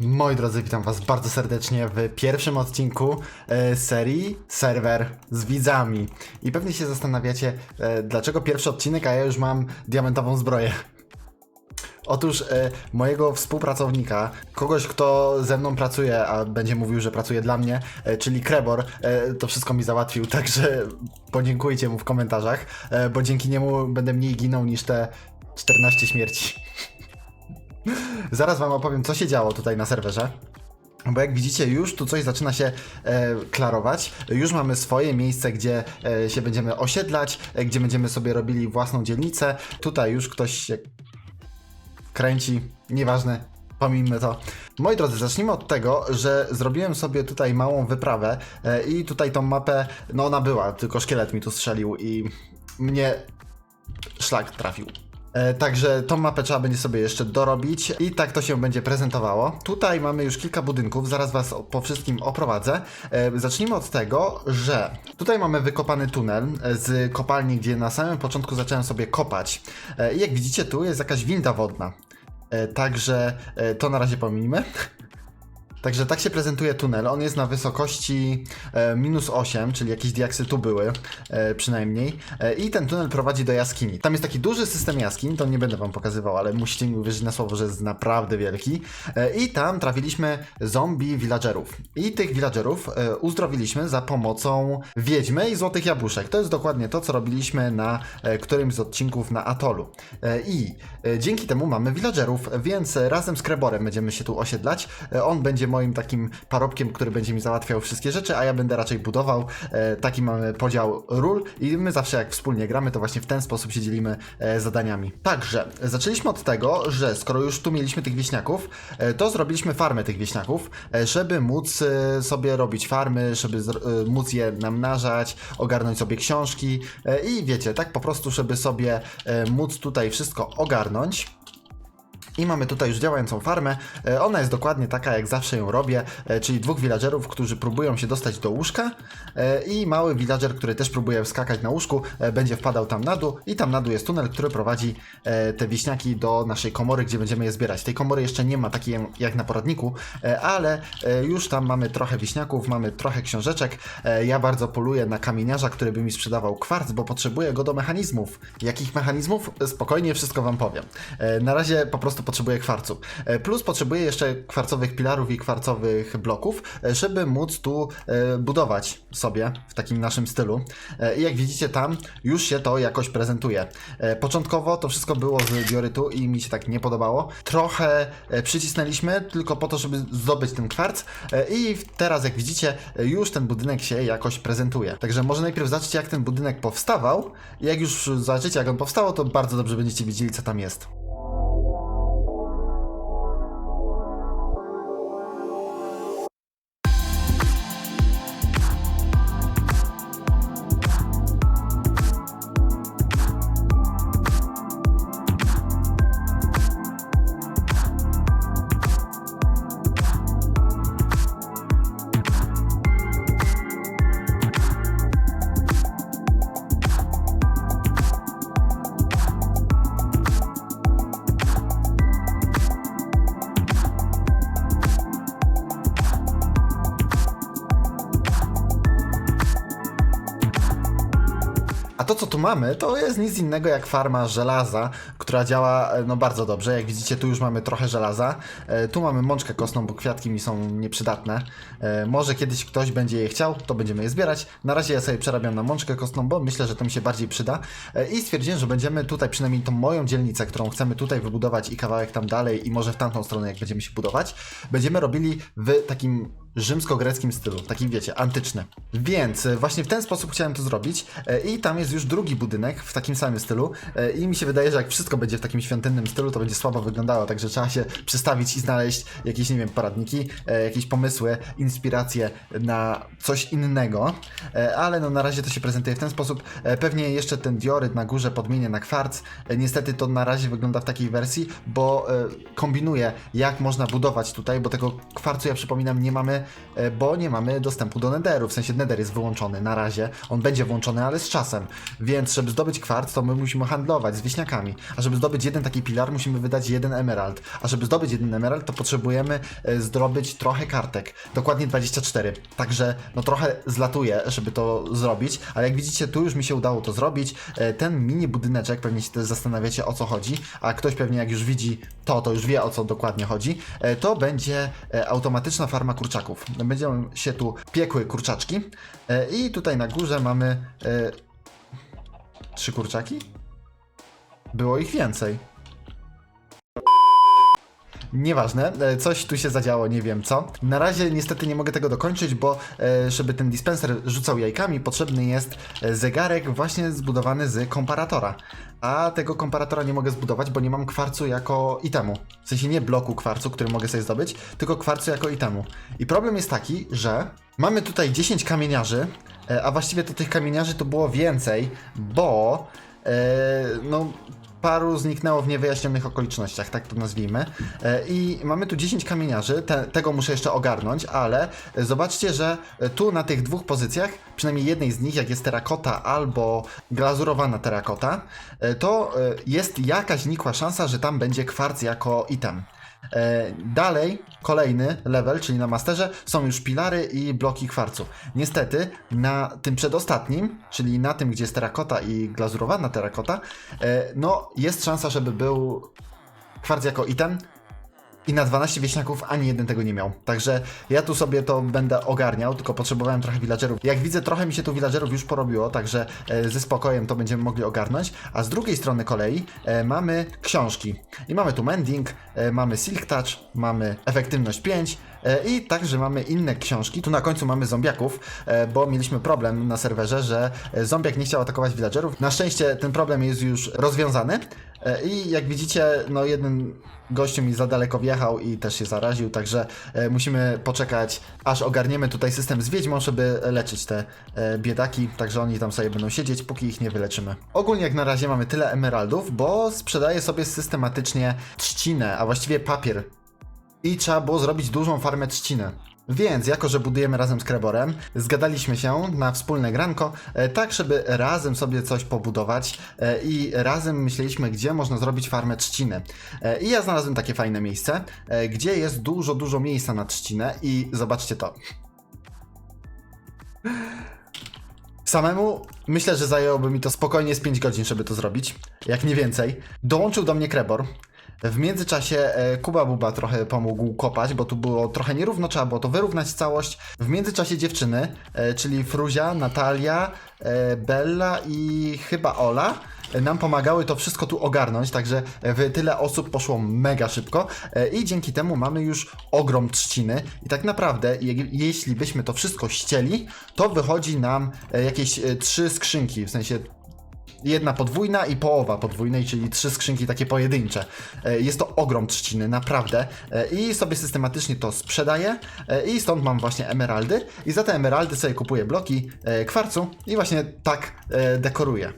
Moi drodzy, witam was bardzo serdecznie w pierwszym odcinku e, serii Serwer z widzami. I pewnie się zastanawiacie, e, dlaczego pierwszy odcinek, a ja już mam diamentową zbroję. Otóż e, mojego współpracownika, kogoś, kto ze mną pracuje, a będzie mówił, że pracuje dla mnie, e, czyli Krebor, e, to wszystko mi załatwił, także podziękujcie mu w komentarzach, e, bo dzięki niemu będę mniej ginął niż te 14 śmierci. Zaraz wam opowiem, co się działo tutaj na serwerze. Bo jak widzicie, już tu coś zaczyna się e, klarować. Już mamy swoje miejsce, gdzie e, się będziemy osiedlać, e, gdzie będziemy sobie robili własną dzielnicę. Tutaj już ktoś się kręci, nieważne, pomijmy to. Moi drodzy, zacznijmy od tego, że zrobiłem sobie tutaj małą wyprawę e, i tutaj tą mapę, no ona była, tylko szkielet mi tu strzelił i mnie szlak trafił. E, Także tą mapę trzeba będzie sobie jeszcze dorobić i tak to się będzie prezentowało. Tutaj mamy już kilka budynków, zaraz Was po wszystkim oprowadzę. E, Zacznijmy od tego, że tutaj mamy wykopany tunel e, z kopalni, gdzie na samym początku zacząłem sobie kopać. I jak widzicie, tu jest jakaś winda wodna. Także to na razie pomijmy. Także tak się prezentuje tunel. On jest na wysokości e, minus 8, czyli jakieś diaksy tu były e, przynajmniej. E, I ten tunel prowadzi do jaskini. Tam jest taki duży system jaskiń, to nie będę wam pokazywał, ale musicie mi uwierzyć na słowo, że jest naprawdę wielki. E, I tam trafiliśmy zombie villagerów. I tych villagerów e, uzdrowiliśmy za pomocą wiedźmy i złotych jabłuszek. To jest dokładnie to, co robiliśmy na e, którymś z odcinków na Atolu. E, I e, dzięki temu mamy villagerów, więc razem z Kreborem będziemy się tu osiedlać. E, On będzie moim takim parobkiem, który będzie mi załatwiał wszystkie rzeczy, a ja będę raczej budował. E, Taki mamy podział ról i my zawsze jak wspólnie gramy, to właśnie w ten sposób się dzielimy e, zadaniami. Także zaczęliśmy od tego, że skoro już tu mieliśmy tych wieśniaków, e, to zrobiliśmy farmę tych wieśniaków, żeby móc sobie robić farmy, żeby móc je namnażać, ogarnąć sobie książki i wiecie, tak po prostu, żeby sobie móc tutaj wszystko ogarnąć. I mamy tutaj już działającą farmę. E, Ona jest dokładnie taka, jak zawsze ją robię, e, czyli dwóch villagerów, którzy próbują się dostać do łóżka e, i mały villager, który też próbuje wskakać na łóżku, będzie wpadał tam na dół i tam na dół jest tunel, który prowadzi te wiśniaki do naszej komory, gdzie będziemy je zbierać. Tej komory jeszcze nie ma takiej jak na poradniku, ale już tam mamy trochę wiśniaków, mamy trochę książeczek. Ja bardzo poluję na kamieniarza, który by mi sprzedawał kwarc, bo potrzebuję go do mechanizmów. Jakich mechanizmów? Spokojnie wszystko wam powiem. Na razie po prostu potrzebuję kwarcu. E, Plus potrzebuję jeszcze kwarcowych pilarów i kwarcowych bloków, e, żeby móc tu e, budować sobie w takim naszym stylu. I jak widzicie tam już się to jakoś prezentuje. Początkowo to wszystko było z diorytu i mi się tak nie podobało. Trochę przycisnęliśmy tylko po to, żeby zdobyć ten kwarc i teraz jak widzicie już ten budynek się jakoś prezentuje. Także może najpierw zobaczcie jak ten budynek powstawał jak już zobaczycie jak on powstał, to bardzo dobrze będziecie widzieli co tam jest. To, co tu mamy, to jest nic innego jak farma żelaza, która działa e, no bardzo dobrze. Jak widzicie, tu już mamy trochę żelaza. E, Tu mamy mączkę kostną, bo kwiatki mi są nieprzydatne. E, Może kiedyś ktoś będzie je chciał, to będziemy je zbierać. Na razie ja sobie przerabiam na mączkę kostną, bo myślę, że to mi się bardziej przyda. E, I stwierdziłem, że będziemy tutaj przynajmniej tą moją dzielnicę, którą chcemy tutaj wybudować i kawałek tam dalej i może w tamtą stronę, jak będziemy się budować, będziemy robili w takim rzymsko-greckim stylu, taki wiecie, antyczny. Więc e, właśnie w ten sposób chciałem to zrobić e, i tam jest już drugi budynek w takim samym stylu e, i mi się wydaje, że jak wszystko będzie w takim świątynnym stylu, to będzie słabo wyglądało, także trzeba się przestawić i znaleźć jakieś, nie wiem, poradniki, jakieś pomysły, inspiracje na coś innego, ale no na razie to się prezentuje w ten sposób. Pewnie jeszcze ten dioryt na górze podmienię na kwarc. Niestety to na razie wygląda w takiej wersji, bo kombinuję jak można budować tutaj, bo tego kwarcu ja przypominam nie mamy bo nie mamy dostępu do Netheru, w sensie Nether jest wyłączony na razie, on będzie włączony, ale z czasem, więc żeby zdobyć kwarc, to my musimy handlować z wieśniakami, a żeby zdobyć jeden taki pilar, musimy wydać jeden emerald, a żeby zdobyć jeden emerald, to potrzebujemy e, zdobyć trochę kartek, dokładnie 24, także no trochę zlatuje, żeby to zrobić, ale jak widzicie, tu już mi się udało to zrobić, E, ten mini budyneczek, pewnie się też zastanawiacie o co chodzi, a ktoś pewnie jak już widzi to, to już wie o co dokładnie chodzi, E, to będzie e, automatyczna farma kurczaków. Będą się tu piekły kurczaczki e, i tutaj na górze mamy e, trzy kurczaki? Było ich więcej. Nieważne, e, coś tu się zadziało, nie wiem co. Na razie niestety nie mogę tego dokończyć, bo e, żeby ten dispenser rzucał jajkami, potrzebny jest e, zegarek właśnie zbudowany z komparatora. A tego komparatora nie mogę zbudować, bo nie mam kwarcu jako itemu. W sensie nie bloku kwarcu, który mogę sobie zdobyć, tylko kwarcu jako itemu. I problem jest taki, że mamy tutaj 10 kamieniarzy, a właściwie to tych kamieniarzy to było więcej, bo no paru zniknęło w niewyjaśnionych okolicznościach, tak to nazwijmy. E, I mamy tu 10 kamieniarzy, te, tego muszę jeszcze ogarnąć, ale zobaczcie, że tu na tych dwóch pozycjach, przynajmniej jednej z nich, jak jest terakota albo glazurowana terakota, e, to e, jest jakaś nikła szansa, że tam będzie kwarc jako item. E, Dalej, kolejny level, czyli na masterze, są już pilary i bloki kwarcu. Niestety, na tym przedostatnim, czyli na tym, gdzie jest terakota i glazurowana terakota, e, no jest szansa, żeby był kwarc jako item. I na 12 wieśniaków ani jeden tego nie miał. Także ja tu sobie to będę ogarniał, tylko potrzebowałem trochę villagerów. Jak widzę, trochę mi się tu villagerów już porobiło, także e, ze spokojem to będziemy mogli ogarnąć. A z drugiej strony kolei e, mamy książki. I mamy tu Mending, e, mamy Silk Touch, mamy Efektywność 5 e, i także mamy inne książki. Tu na końcu mamy zombiaków, bo mieliśmy problem na serwerze, że zombiak nie chciał atakować villagerów. Na szczęście ten problem jest już rozwiązany. E, I jak widzicie, no jeden gościu mi za daleko wjechał i też się zaraził, także e, musimy poczekać, aż ogarniemy tutaj system z wiedźmą, żeby leczyć te e, biedaki, także oni tam sobie będą siedzieć, póki ich nie wyleczymy. Ogólnie jak na razie mamy tyle emeraldów, bo sprzedaję sobie systematycznie trzcinę, a właściwie papier. I trzeba było zrobić dużą farmę trzciny. Więc, jako że budujemy razem z Kreborem, zgadaliśmy się na wspólne granko, e, tak żeby razem sobie coś pobudować e, i razem myśleliśmy, gdzie można zrobić farmę trzciny. E, I ja znalazłem takie fajne miejsce, gdzie jest dużo, dużo miejsca na trzcinę i zobaczcie to. Samemu myślę, że zajęłoby mi to spokojnie z 5 godzin, żeby to zrobić, jak nie więcej. Dołączył do mnie Krebor. W międzyczasie e, Kuba Buba trochę pomógł kopać, bo tu było trochę nierówno, trzeba było to wyrównać całość. W międzyczasie dziewczyny, e, czyli Fruzia, Natalia, e, Bella i chyba Ola, nam pomagały to wszystko tu ogarnąć, także w tyle osób poszło mega szybko i dzięki temu mamy już ogrom trzciny i tak naprawdę je, jeśli byśmy to wszystko ścieli, to wychodzi nam jakieś trzy skrzynki, w sensie jedna podwójna i połowa podwójnej, czyli trzy skrzynki takie pojedyncze. E, Jest to ogrom trzciny, naprawdę. E, I sobie systematycznie to sprzedaję e, i stąd mam właśnie emeraldy i za te emeraldy sobie kupuję bloki kwarcu i właśnie tak dekoruję.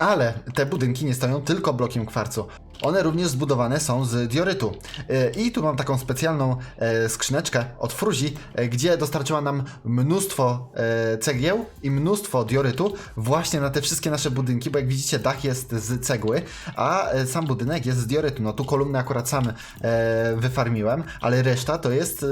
Ale te budynki nie stoją tylko blokiem kwarcu. One również zbudowane są z diorytu. E, I tu mam taką specjalną e, skrzyneczkę od Fruzi, e, gdzie dostarczyła nam mnóstwo cegieł i mnóstwo diorytu właśnie na te wszystkie nasze budynki, bo jak widzicie dach jest z cegły, a sam budynek jest z diorytu. No tu kolumny akurat sam wyfarmiłem, ale reszta to jest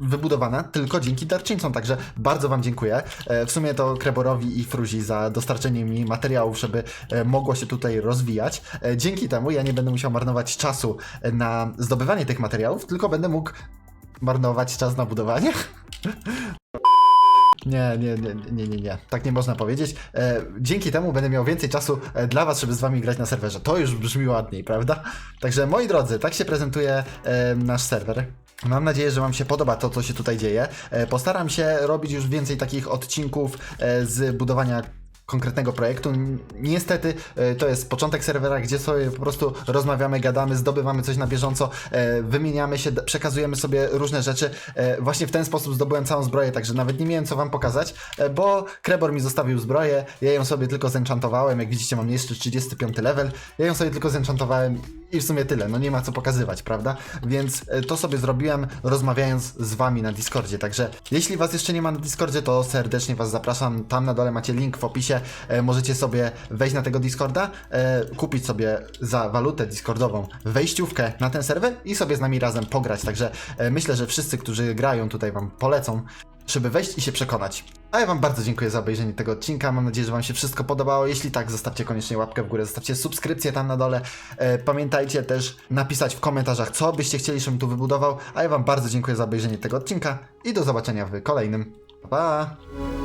wybudowana tylko dzięki darczyńcom, także bardzo Wam dziękuję. W sumie to Kreborowi i Fruzi za dostarczenie mi materiałów, żeby mogło się tutaj rozwijać. Dzięki temu ja nie będę musiał marnować czasu na zdobywanie tych materiałów, tylko będę mógł marnować czas na budowanie. Nie, nie, nie, nie, nie, nie. Tak nie można powiedzieć. E, dzięki temu będę miał więcej czasu e, dla Was, żeby z Wami grać na serwerze. To już brzmi ładniej, prawda? Także moi drodzy, tak się prezentuje e, nasz serwer. Mam nadzieję, że Wam się podoba to, co się tutaj dzieje. E, postaram się robić już więcej takich odcinków e, z budowania konkretnego projektu. Niestety e, to jest początek serwera, gdzie sobie po prostu rozmawiamy, gadamy, zdobywamy coś na bieżąco, e, wymieniamy się, przekazujemy sobie różne rzeczy. E, Właśnie w ten sposób zdobyłem całą zbroję, także nawet nie miałem co wam pokazać, bo Krebor mi zostawił zbroję, ja ją sobie tylko zenchantowałem, jak widzicie mam jeszcze 35 level, ja ją sobie tylko zenchantowałem i w sumie tyle, no nie ma co pokazywać, prawda? Więc e, to sobie zrobiłem rozmawiając z wami na Discordzie, także jeśli was jeszcze nie ma na Discordzie, to serdecznie was zapraszam, tam na dole macie link w opisie, e, możecie sobie wejść na tego Discorda, e, kupić sobie za walutę Discordową wejściówkę na ten serwer i sobie z nami razem pograć, także myślę, że wszyscy, którzy grają tutaj wam polecą, żeby wejść i się przekonać. A ja Wam bardzo dziękuję za obejrzenie tego odcinka. Mam nadzieję, że Wam się wszystko podobało. Jeśli tak, zostawcie koniecznie łapkę w górę, zostawcie subskrypcję tam na dole. E, pamiętajcie też napisać w komentarzach, co byście chcieli, żebym tu wybudował. A ja Wam bardzo dziękuję za obejrzenie tego odcinka i do zobaczenia w kolejnym. Pa! pa.